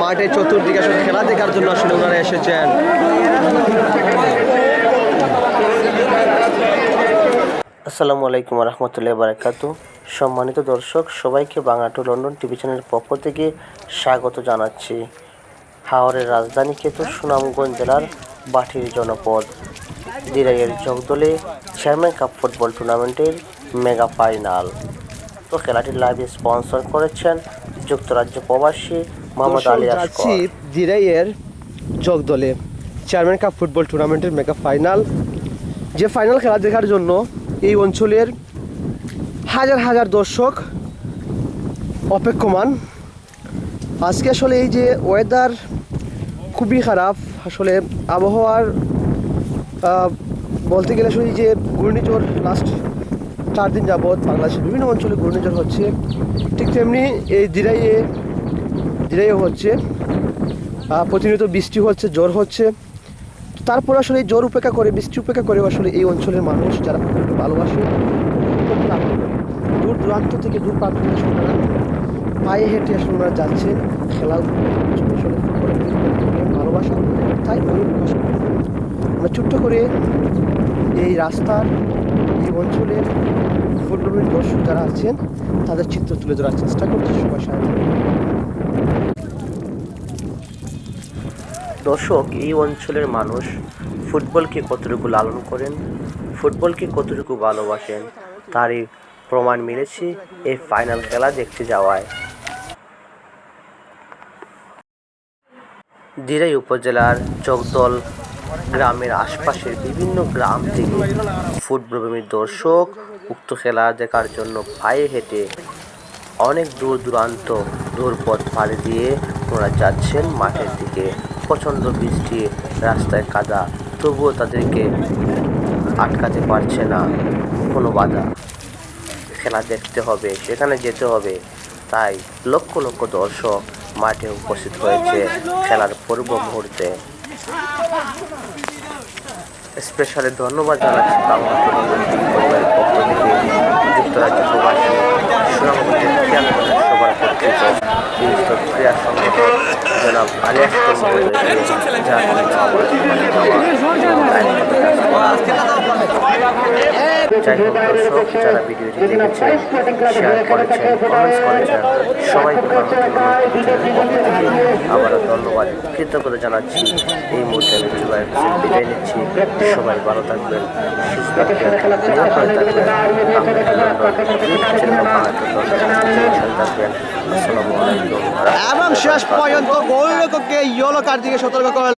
মাঠের চতুর্দিকে আসলে খেলা দেখার জন্য আসলে ওনারা এসেছেন। আসসালামু আলাইকুম রহমতুল্লাহ বারাকাত সম্মানিত দর্শক, সবাইকে বাংলাটু লন্ডন টিভি চ্যানেলের পক্ষ থেকে স্বাগত জানাচ্ছি। হাওড়ের রাজধানী কেতু সুনামগঞ্জ জেলার বাটির জনপদ। দিরাইয়ের জগদলে চেয়ারম্যান কাপ ফুটবল টুর্নামেন্টের মেগা ফাইনাল খেলাটির লাইভ স্পন্সর করেছেন যুক্তরাজ্য প্রবাসী মোহাম্মদ আলী যাচ্ছি আসকর দিরাইয়ের জগদলে চেয়ারম্যান কাপ ফুটবল টুর্নামেন্টের মেগা ফাইনাল যে ফাইনাল খেলা দেখার জন্য এই অঞ্চলের হাজার হাজার দর্শক অপেক্ষমান। আজকে আসলে এই যে ওয়েদার খুবই খারাপ আসলে আবহাওয়ার বলতে গেলে আসলে এই যে ঘূর্ণিঝড় লাস্ট চার দিন যাবৎ বাংলাদেশের বিভিন্ন অঞ্চলে ঘূর্ণিঝড় হচ্ছে ঠিক তেমনি এই দিরাইয়ে দিরাইয়ে হচ্ছে প্রতিনিয়ত বৃষ্টি হচ্ছে, জ্বর হচ্ছে তারপর আসলে এই জ্বর উপেক্ষা করে, বৃষ্টি উপেক্ষা করে আসলে এই অঞ্চলের মানুষ যারা ভালোবাসে। দূর দূরান্ত থেকে দূর প্রান্ত ওনারা পায়ে হেঁটে আসলে ওনারা যাচ্ছেন খেলা ভালোবাসা, তাই। আমরা ছোট্ট করে এই রাস্তার এই অঞ্চলের ফুটবলের দর্শক যারা আছেন, তাদের চিত্র তুলে ধরার চেষ্টা করছি সবার সাথে। দর্শক, এই অঞ্চলের মানুষ ফুটবলকে কতটুকু লালন করেন, ফুটবলকে কতটুকু ভালোবাসেন তারই প্রমাণ মিলেছে এই ফাইনাল খেলা দেখতে যাওয়ায়। দিরাই উপজেলার চকদল গ্রামের আশপাশের বিভিন্ন গ্রাম থেকে ফুটবলপ্রেমীর দর্শক, উক্ত খেলা দেখার জন্য পায়ে হেঁটে অনেক দূর দূরান্ত দূরপথ পাড়ি দিয়ে ওরা যাচ্ছেন মাঠের দিকে। প্রচণ্ড বৃষ্টি, রাস্তায় কাদা, তবুও তাদেরকে আটকাতে পারছে না, কোনো বাধা। খেলা দেখতে হবে, সেখানে যেতে হবে, তাই লক্ষ লক্ষ দর্শক মাঠে উপস্থিত হয়েছে খেলার পূর্ব মুহূর্তে। স্পেশালি ধন্যবাদ জানাচ্ছি বাংলা পরিবারের পক্ষ থেকে যুক্তরাজ্য প্রবাসী যারা সবাইকে ধন্যবাদ, কৃতজ্ঞতা জানাচ্ছি। এই মুহূর্তে আমি হোসেন বিদায় নিচ্ছি। সবাই ভালো থাকবেন এবং শেষ পর্যন্ত গোলরক্ষককে ইয়েলো কার্ড থেকে সতর্ক করা